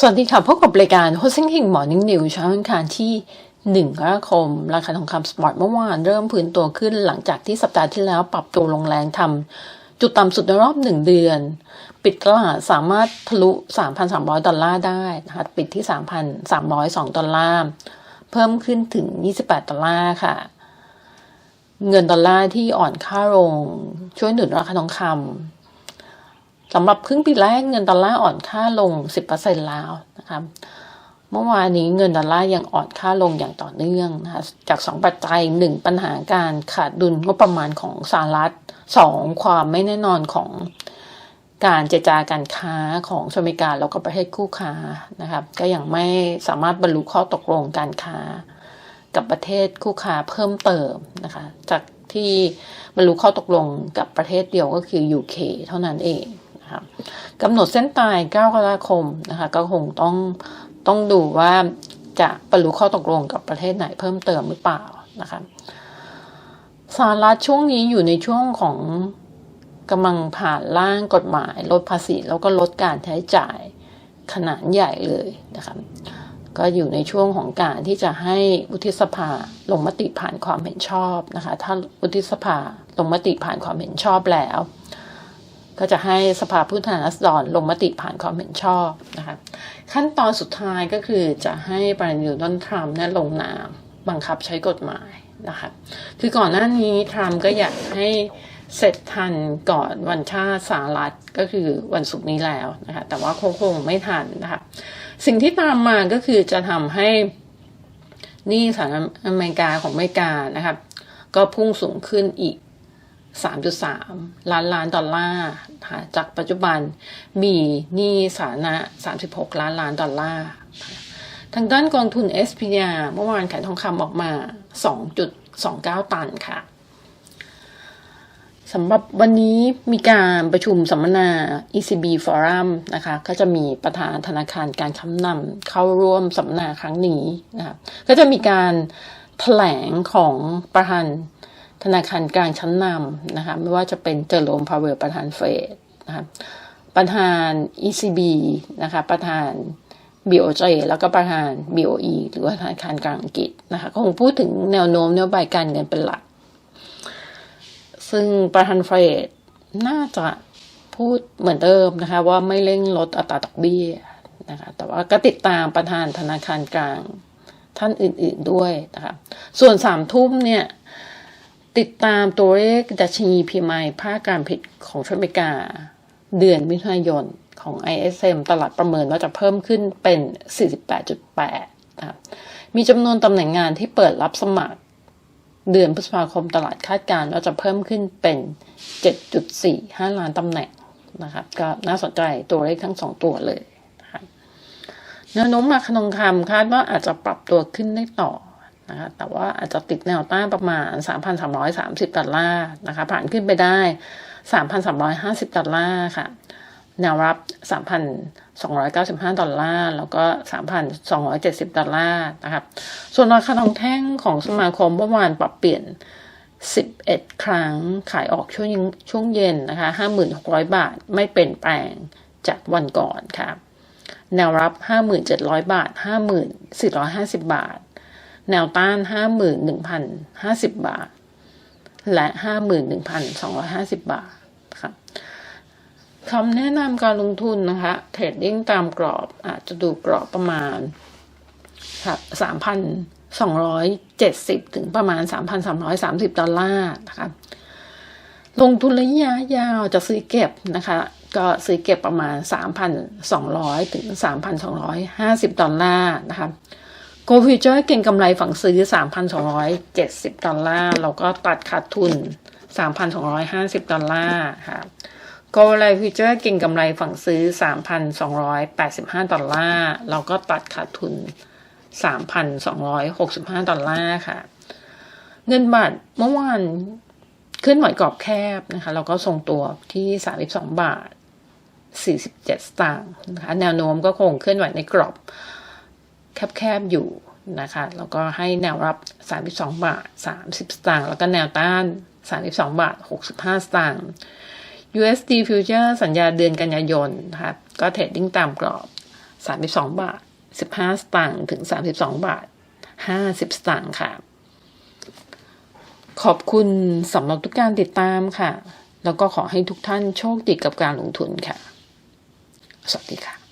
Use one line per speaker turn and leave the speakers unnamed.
สวัสดีค่ะ พบกับรายการ h o s i n g King Morning News เช้าวันคารที่ 1 กรกฎาคม ราคาทองคำสปอร์ตเมื่อวานเริ่มพื้นตัวขึ้นหลังจากที่สัปดาห์ที่แล้วปรับตัวลงแรงทำจุดต่ำสุดในรอบ 1 เดือน ปิดตลาดสามารถทะลุ 3,300 ดอลลาร์ได้นะคะปิดที่ 3,302 ดอลลาร์ เพิ่มขึ้นถึง 28 ดอลลาร์ค่ะ เงินดอลลาร์ที่อ่อนค่าลงช่วยหนุนราคาทองคำ สำหรับครึ่งปีแรกเงินดอลลาร์อ่อนค่าลง 10%แล้วนะคะเมื่อวานนี้เงินดอลลาร์ยังอ่อนค่าลงอย่างต่อเนื่องนะคะจากสองปัจจัยหนึ่งปัญหาการขาดดุลงบประมาณของสหรัฐสองความไม่แน่นอนของการเจรจาการค้าของสหรัฐอเมริกาแล้วก็ประเทศคู่ค้านะครับ ก็ยังไม่สามารถบรรลุข้อตกลงการค้า กับประเทศคู่ค้าเพิ่มเติมนะคะ จากที่บรรลุข้อตกลงกับประเทศเดียวก็คือ UK เท่านั้นเอง นะคะกำหนดเส้นตาย 9 กรกฎาคมนะคะ ก็คงต้องต้องดูว่าจะบรรลุข้อตกลงกับประเทศไหนเพิ่มเติมหรือเปล่านะคะสหรัฐช่วงนี้อยู่ในช่วงของกำลังผ่านร่างกฎหมาย ลดภาษีแล้วก็ลดการใช้จ่ายขนาดใหญ่เลยนะคะก็อยู่ในช่วงของการที่จะให้วุฒิสภาลงมติผ่านความเห็นชอบนะคะ ถ้าวุฒิสภาลงมติผ่านความเห็นชอบแล้ว ก็จะให้สภาผู้แทนราษฎรลงมติผ่านความเห็นชอบนะคะขั้นตอนสุดท้ายก็คือจะให้ประธานาธิบดีโดนัลด์ทรัมป์เนี่ยลงนามบังคับใช้กฎหมายนะคะคือก่อนหน้านี้ทรัมป์ก็อยากให้เสร็จทันก่อนวันชาติสหรัฐก็คือวันศุกร์นี้แล้วนะคะแต่ว่าคงคงไม่ทันนะคะสิ่งที่ตามมาก็คือจะทำให้นี้สหรัฐอเมริกาของอเมริกานะครับก็พุ่งสูงขึ้นอีก 3.3 ล้านล้านดอลลาร์นะคะจากปัจจุบันมีหนี้สาธารณะ 36 ล้านล้านดอลลาร์ ทางด้านกองทุน SPR เมื่อวานขายทองคำออกมา 2.29 ตันค่ะสำหรับวันนี้มีการประชุมสัมมนา ECB Forum นะคะ ก็จะมีประธานธนาคารการค้ำนำเข้าร่วมสัมมนาครั้งนี้นะคะก็จะมีการแถลงของประธาน ธนาคารกลางชั้นนำนะคะไม่ว่าจะเป็นเจอโรมพาวเวลประธานเฟดนะคะประธาน ECB นะคะประธาน BOJ แล้วก็ประธาน BOE หรือว่าธนาคารกลางอังกฤษนะคะคงพูดถึงแนวโน้มนโยบายการเงินเป็นหลัก ซึ่งประธานเฟดน่าจะพูดเหมือนเดิมนะคะว่าไม่เร่งลดอัตราดอกเบี้ยนะคะแต่ว่าก็ติดตามประธานธนาคารกลางท่านอื่นๆด้วยนะคะส่วนสามทุ่มเนี่ย ติดตามตัวเลขดัชนี PMI ภาคการผลิตของสหรัฐอเมริกา เดือนมิถุนายนของ ISM ตลาดประเมินว่าจะเพิ่มขึ้นเป็น 48.8นะครับมีจำนวนตำแหน่งงานที่เปิดรับสมัคร เดือนพฤษภาคมตลาดคาดการณ์ว่าจะเพิ่มขึ้นเป็น 7.45 ล้านตำแหน่งนะครับ ก็น่าสนใจตัวเลขทั้งสองตัวเลยนะครับแนวโน้มราคาทองคำคาดว่าอาจจะปรับตัวขึ้นได้ต่อ นะคะแต่ว่าอาจจะติดแนวต้านประมาณ 3,330 ดอลลาร์นะคะ ผ่านขึ้นไปได้ 3,350 ดอลลาร์ค่ะ แนวรับ 3,295 ดอลลาร์ แล้วก็ 3,270 ดอลลาร์นะครับ ส่วนราคาทองแท่งของสมาคมเมื่อวานปรับเปลี่ยน 11 ครั้งขายออกช่วงช่วงเย็นนะคะ 5,600 บาทไม่เปลี่ยนแปลงจากวันก่อนค่ะแนวรับ 5,700 บาท 5,450 บาท แนวต้าน 51,050 บาท และ 51,250 บาทค่ะคำแนะนำการลงทุนนะคะเทรดดิ้งตามกรอบอาจจะดูกรอบประมาณสามพันสองร้อยเจ็ดสิบถึงประมาณสามพันสามร้อยสามสิบดอลลาร์นะคะลงทุนระยะยาวจะซื้อเก็บนะคะ ก็ซื้อเก็บประมาณสามพันสองร้อยถึงสามพันสองร้อยห้าสิบดอลลาร์นะคะ โกลฟิวเจอร์เก่งกำไรฝั่งซื้อสามพันสองร้อยเจ็ดอลลาร์เราก็ตัดขาดทุนสามพันสองร้อยห้าสิบดอลลาร์ค่ะโกลไลฟิวเจอร์เก่งกำไรฝั่งซื้อ 3,285 ดอลลาร์เราก็ตัดขาดทุน 3,265 ดอลลาร์ค่ะ เงินบาทเมื่อวานขึ้นไหวกรอบแคบนะคะเราก็ทรงตัวที่ 32 บาท 47 สตางค์นะคะแนวโน้มก็คงเคลื่อนไหวในกรอบ แคบๆอยู่นะคะ แล้วก็ให้แนวรับ 32 บาท 30 สตางค์แล้วก็แนวต้าน 32 บาท 65 สตางค์ USD future สัญญาเดือนกันยายนนะคะก็เทรดดิ้งตามกรอบ 32 บาท 15 สตางค์ถึง 32 บาท 50 สตางค์ค่ะ ขอบคุณสำหรับทุกการติดตามค่ะ แล้วก็ขอให้ทุกท่านโชคดีกับการลงทุนค่ะ สวัสดีค่ะ